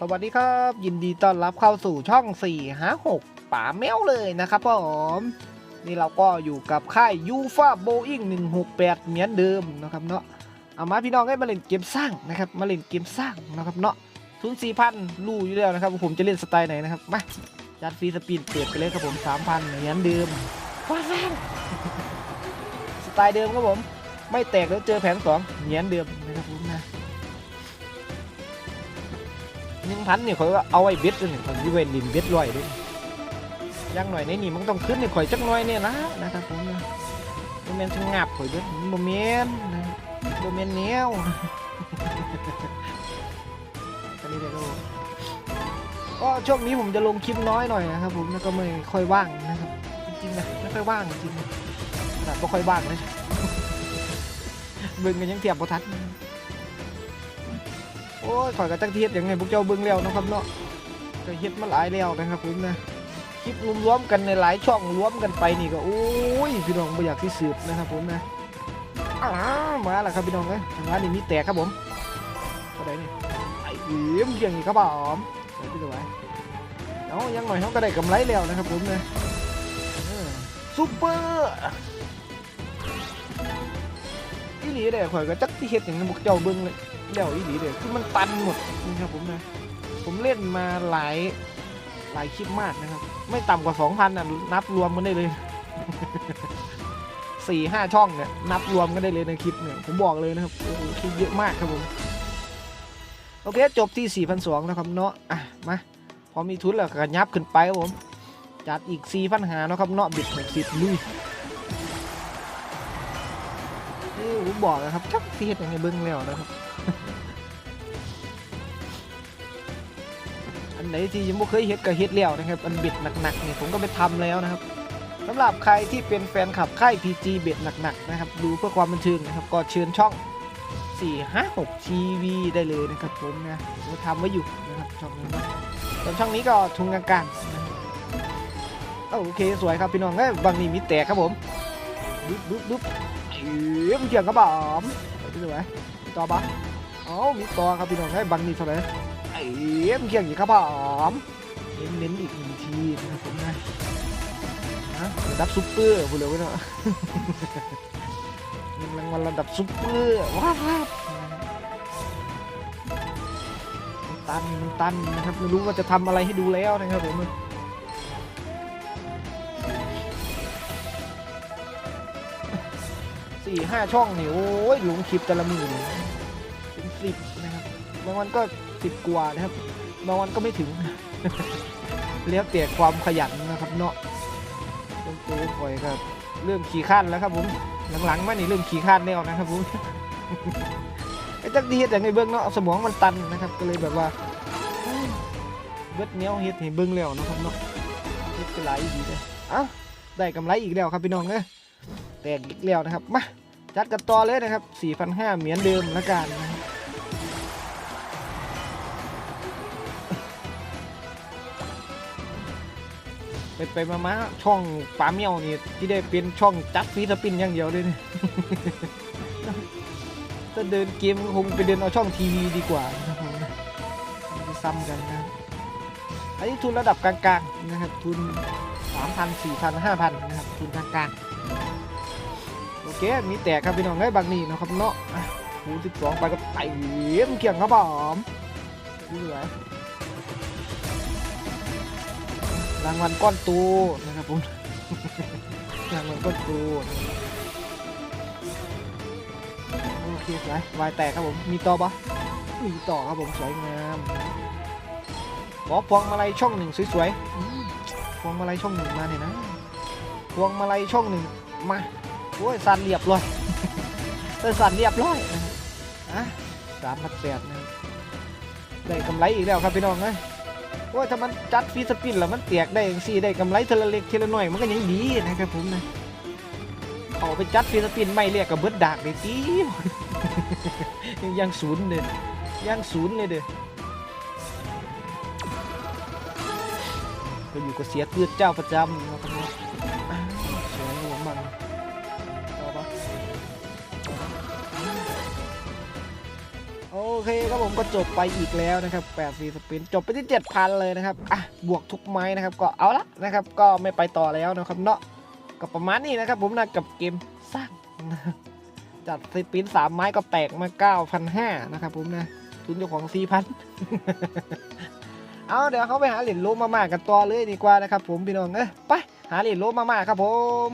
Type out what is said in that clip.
สวัสดีครับ ยินดีต้อนรับเข้าสู่ช่อง 4 5 6ป่าแมวเลยนะครับผมนี่เราก็อยู่กับค่ายยูฟาโบอิง168 เหมือนเดิมนะครับเนาะเอามาพี่น้องให้มาเล่นเกมสร้างนะครับมาเล่นเกมสร้างนะครับเนาะทุน4พันรู้อยู่แล้วนะครับผมจะเล่นสไตล์ไหนนะครับมาจัดฟรีสปีดเปิดไปเลยครับผม3,000เหมือนเดิมว้าวสไตล์เดิมครับผม ไม่แตกแล้วเจอแผนสองเหมือนเดิมนะครับผมนะ นึ่งพันเนี่ยข่อยก็เอาไว้เบ็ดเลยเนี่ข่อยสิไว้ดินเบ็ดลอยด้วยอยังหน่อยในนี่มันต้องขึ้นในข่อยจักหน่อยเนี่ยนะนะครับผมนะโมเมนต์ชงับข่อยเบ็ดโมเมนต์นะโมเมนต์แนวอันนี้เดี๋ยวก็ก็ช่วงนี้ผมจะลงคลิปน้อยหน่อยนะครับผมแล้วก็ไม่ค่อยว่างนะครับจริงๆนะไม่ค่อยว่างจริงๆนะไม่ค่อยว่างเลยเบิ่งกันยังเทียบบ่ทัน โอ้ยข่อยก็จักเทียดอย่างไงพวกเจ้าเบิ่งแล้วนะครับเนาะก็เฮ็ดมาหลายแล้วนะครับผมนะคลิปรวมๆกันในหลายช่องรวมกันไปนี่ก็โอ้ยพี่น้องบ่อยากที่สืบนะครับผมนะมาแล้วครับพี่น้องเอ้ยทางร้านนี้มีแตกครับผมเท่าไรนี่ไอ้เอี่ยมอย่างนี้ครับผมไปที่ตัวไว้เอายังหน่อยเขาก็ได้กำไรแล้วนะครับผมนะซุปเปอร์อีหลีเด้ข่อยก็จักที่เฮ็ดอย่างนั้นพวกเจ้าเบิ่งเลย เดี่ยวอีหลีเดี๋ยวคือมันตันหมดนะครับผมนะ ผมเล่นมาหลายหลายคลิปมากนะครับ ไม่ต่ำกว่า 2,000นะนับรวมกันได้เลยสี่ห้าช่องเนี่ยนับรวมกันได้เลยในคลิปเนี่ยผมบอกเลยนะครับโอ้โหคลิปเยอะมากครับผมโอเคจบที่ 4,200นะครับเนาะอะมาพอมีทุนแล้วก็ยับขึ้นไปครับผมจัดอีก4,000หาเนาะครับเนาะบิด60ลุย นี่ผมบอกนะครับชักเทียดยังไงเบิ้งแล้วนะครับ อันไหนที่ยังไม่เคยเฮ็ดก็เฮ็ดแล้วนะครับ อันเบ็ดหนักๆนี่ผมก็ไปทำแล้วนะครับสำหรับใครที่เป็นแฟนคลับค่าย PG เบ็ดหนักๆนะครับ ดูเพื่อความบันเทิงนะครับ ก็เชิญช่อง 456 TV ได้เลยนะครับผมนะผมทำไว้อยู่นะครับช่องนี้นะส่วนช่องนี้ก็ทุนกลางๆนะครับโอเคสวยครับพี่น้องเอ้ยบางนี่มีแตกครับผมดุ๊บดุ๊บดุ๊บ เอ้ยมันเกี่ยงกระบอกไปดูไว้ต่อปะเอ้ามีต่อครับพี่น้องเอ้บางนี่เท่าไหร่เอ็มเคียงอีกครับผมเน้นเน้นๆอีกหนึ่งทีนะครับผมนะนะระดับซุปเปอร์พูดเลยว่าเนาะเงินรางวัลระดับซุปเปอร์ว้าวตันมันตันนะครับไม่รู้ว่าจะทำอะไรให้ดูแล้วนะครับผม สี่ห้าช่องนี่โอ้ยหลงคลิปแต่ละมือเป็นสิบนะครับบางวันก็สิบกว่านะครับบางวันก็ไม่ถึงแล้วแต่ความขยันนะครับเนาะต้นตัวปล่อยก็เริ่มขี่ข้านแล้วครับผมหลังๆมานี่เริ่มขี่ข้านแล้วนะครับผมไอ้จักดีเฮ็ดอย่างไงเบิ้งเนาะสมองมันตันนะครับ ก็เลยแบบว่าเฮ้ยเบิดเนี้ยเฮ็ดให้เบิ้งแล้วนะครับเนาะเฮ็ดไปหลายดีเลยอ้าได้กำไรอีกแล้วครับพี่น้องเอ้ ตกอีกแล้วนะครับมาจัดกันต่อเลยนะครับ 4,500 เหมือนเดิมละกันนะครับไปไปมามาช่องปลาเมียวนี่ที่ได้เป็นช่องจัดฟีสปินอย่างเดียวเลยนี่ถ้าเดินเกมคงไปเดินเอาช่องทีวีดีกว่าซ้ำกันนะอันนี้ทุนระดับกลางๆนะครับทุนสามพันสี่พันห้าพันนะครับทุนกลางๆ โอเคมีแตกครับพี่น้องได้ยบางนี่นะครับเนาะอะคูสิบสองไปก็ไต่เมเกี่ยงครับผมดูสวยรางวัลก้อนตูนะครับผมรางวัลก้อนตูโอเคสวยวายแตกครับผมมีต่อปะมีต่อครับผมสวยงามขอพวงมาลัยช่องหนึ่งสวยๆพวงมาลัยช่องหนึ่งมาเนี่ยนะพวงมาลัยช่องหนึ่งมา โอ้ยสั่นเรียบร้อยเออสันเรียบร้อยนะครับอะสามพันแปดนะได้กำไรอีกแล้วครับพี่น้องเอ้ยว่าถ้ามันจัดฟีสปินแล้วมันเตียกได้อย่างสี่ได้กำไรเทละเล็กเทละหน่อยมันก็ยังดีนะครับผมนะเอาไปจัดฟีสปินไม่เรียกกับเบิร์ดดากเลยตียังยังศูนย์เลยยังศูนย์เลยเด้อก็อยู่กับเสียเตือดเจ้าประจำนะครับ เอาโอเคครับผมก็จบไปอีกแล้วนะครับ8 4สปินจบไปที่ 7,000 เลยนะครับอะบวกทุกไม้นะครับก็เอาละนะครับก็ไม่ไปต่อแล้วนะครับเนาะก็ประมาณนี้นะครับผมนะกับเกมสร้างจัดสปิน3ไม้ก็แตกมา 9,500นะครับผมนะทุนเจ้าของ 4,000 เอาเดี๋ยวเขาไปหาเหรียญโลมาม่ากันต่อเลยดีกว่านะครับผมพี่น้องเอ้ยไปหาเหรียญโลมาม่าครับผม